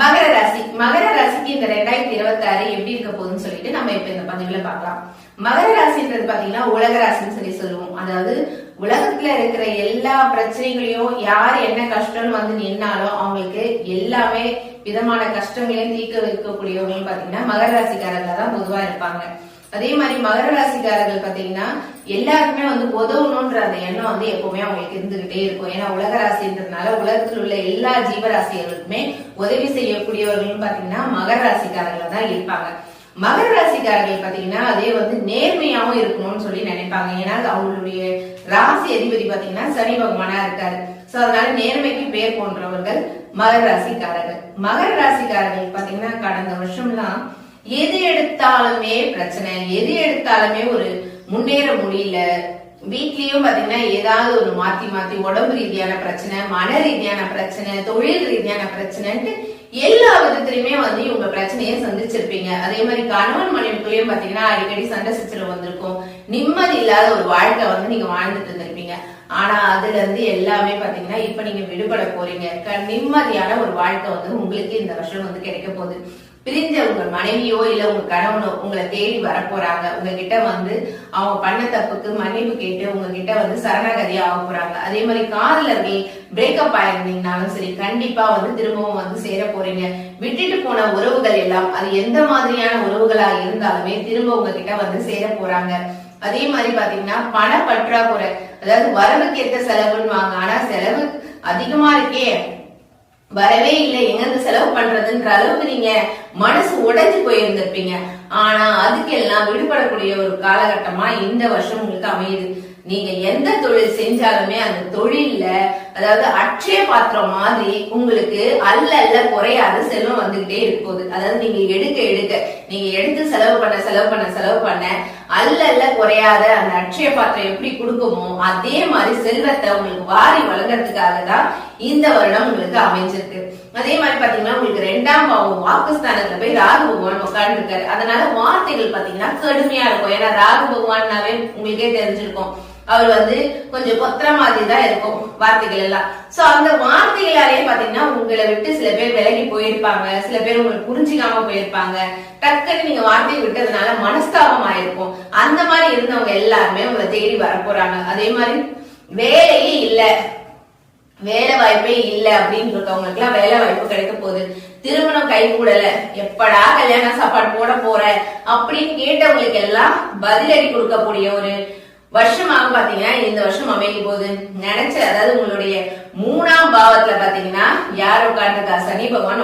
மகர ராசி மகர ராசிக்கு இந்த ரெண்டாயிரத்தி இருபத்தி ஆறு எப்படி இருக்க போகுதுன்னு சொல்லிட்டு நம்ம இப்ப இந்த பதிவுல பார்க்கலாம். மகர ராசின்றது பாத்தீங்கன்னா உலக ராசின்னு சொல்லி சொல்லுவோம். அதாவது உலகத்துல இருக்கிற எல்லா பிரச்சனைகளையும் யார் என்ன கஷ்டம்னு வந்து நின்னாலும் அவங்களுக்கு எல்லாமே விதமான கஷ்டங்களையும் தீர்க்க வைக்கக்கூடியவங்களும் பாத்தீங்கன்னா மகர ராசிக்காரர்கள் தான் பொதுவா இருப்பாங்க. அதே மாதிரி மகர ராசிக்காரர்கள் பாத்தீங்கன்னா எல்லாருக்குமே வந்து உதவணும்ன்ற அந்த எண்ணம் வந்து எப்பவுமே அவங்களுக்கு இருந்துகிட்டே இருக்கும். ஏன்னா உலக ராசின்றதுனால உலகத்தில் உள்ள எல்லா ஜீவராசிகளுக்குமே உதவி செய்யக்கூடியவர்களும் பாத்தீங்கன்னா மகர ராசிக்காரர்கள் தான் இருப்பாங்க. மகர ராசிக்காரர்கள் பாத்தீங்கன்னா அதே வந்து நேர்மையாவும் இருக்கணும்னு சொல்லி நினைப்பாங்க. ஏன்னா அவங்களுடைய ராசி அதிபதி பாத்தீங்கன்னா சனி பகவானா இருக்காரு. சோ அதனால நேர்மைக்கு பேர் போன்றவர்கள் மகர ராசிக்காரர்கள். மகர ராசிக்காரர்கள் பாத்தீங்கன்னா கடந்த வருஷம்லாம் எது எடுத்தாலுமே பிரச்சனை எது எடுத்தாலுமே ஒரு முன்னேற முடியல. வீட்லயும் பாத்தீங்கன்னா ஏதாவது ஒரு மாத்தி மாத்தி உடம்பு ரீதியான பிரச்சனை மன ரீதியான பிரச்சனை தொழில் ரீதியான பிரச்சனைன்ட்டு எல்லா விதத்திலயுமே வந்து இவங்க பிரச்சனையை சந்திச்சிருப்பீங்க. அதே மாதிரி கணவன் மனைவிக்குள்ளேயும் பாத்தீங்கன்னா அடிக்கடி சண்டை சச்சரவு வந்திருக்கும். நிம்மதி இல்லாத ஒரு வாழ்க்கை வந்து நீங்க வாழ்ந்துட்டு இருந்திருப்பீங்க. ஆனா அதுல இருந்து எல்லாமே பாத்தீங்கன்னா இப்ப நீங்க விடுபட போறீங்க. நிம்மதியான ஒரு வாழ்க்கை வந்து உங்களுக்கு இந்த வருஷம் வந்து கிடைக்க போகுது. பிரிஞ்ச உங்க மனைவியோ இல்ல உங்க கணவனோ உங்களை தேடி வரப்போறாங்க. உங்ககிட்ட வந்து அவங்க பண்ண தப்புக்கு மன்னிப்பு கேட்டு உங்ககிட்ட வந்து சரணாகதி ஆக போறாங்க. அதே மாதிரி காதலர்கள் பிரேக்கப் ஆயிருந்தீங்கனாலும் சரி கண்டிப்பா வந்து திரும்பவும் வந்து சேர போறீங்க. விட்டுட்டு போன உறவுகள் எல்லாம் அது எந்த மாதிரியான உறவுகளா இருந்தாலுமே திரும்ப உங்ககிட்ட வந்து சேர போறாங்க. அதே மாதிரி பாத்தீங்கன்னா பண பற்றாக்குறை அதாவது வரவுக்கு ஏற்ற செலவுன்னு வாங்க. ஆனா செலவு அதிகமா இருக்கே. வரவே இல்லை. எங்க இருந்து செலவு பண்றதுன்ற அளவுக்கு நீங்க மனசு உடைஞ்சு போயிருந்திருப்பீங்க. ஆனா அதுக்கெல்லாம் விடுபடக்கூடிய ஒரு காலகட்டமா இந்த வருஷம் உங்களுக்கு அமையுது. நீங்க எந்த தொழில் செஞ்சாலுமே அந்த தொழில்ல அதாவது அட்சய பாத்திரம் மாதிரி உங்களுக்கு அல்ல அல்ல குறையாத செல்வம் வந்துகிட்டே இருப்போது அதாவது நீங்க எடுக்க எடுக்க நீங்க எடுத்து செலவு பண்ண செலவு பண்ண செலவு பண்ண அல்ல அல்ல குறையாத அந்த அட்சய பாத்திரம் எப்படி கொடுக்குமோ அதே மாதிரி செல்வத்தை உங்களுக்கு வாரி வழங்குறதுக்காக தான் இந்த வருடம் உங்களுக்கு அமைஞ்சிருக்கு. அதே மாதிரி பாத்தீங்கன்னா உங்களுக்கு ரெண்டாம் பாவம் வாக்குஸ்தானத்துல போய் ராகு பகவான் உட்கார்ந்து இருக்காரு அதனால வார்த்தைகள் பாத்தீங்கன்னா கடுமையா இருக்கும். ஏன்னா ராகு பகவான்னாவே உங்களுக்கே தெரிஞ்சிருக்கும். அவர் வந்து கொஞ்சம் கொத்துற மாதிரி தான் இருக்கும் வார்த்தைகள் எல்லாம். சோ அந்த வார்த்தைகளாலே பாத்தீங்கன்னா உங்களை விட்டு சில பேர் விலகி போயிருப்பாங்க. சில பேர் உங்களுக்கு புரிஞ்சுக்காம போயிருப்பாங்க. டக்குன்னு நீங்க வார்த்தையை விட்டதுனால மனஸ்தாபம் ஆயிருக்கும். அந்த மாதிரி இருந்தவங்க எல்லாருமே உங்களை தேடி வர போறாங்க அதே மாதிரி வேலையே இல்லை. வேலை வாய்ப்பே இல்ல அப்படின்னு இருக்கவங்களுக்கு எல்லாம் வேலை வாய்ப்பு கிடைக்க போகுது. திருமணம் கை கூடல எப்படா கல்யாண சாப்பாடு போட போற? அப்படின்னு கேட்டவங்களுக்கு எல்லாம் பதிலடி கொடுக்கக்கூடிய ஒரு வருஷமாக பாத்தீங்கன்னா இந்த வருஷம் அமைக்க போகுது. நினைச்ச அதாவது உங்களுடைய மூணாம் பாவத்துல பாத்தீங்கன்னா யார் உட்கார்ந்துருக்கா? சனி பகவான்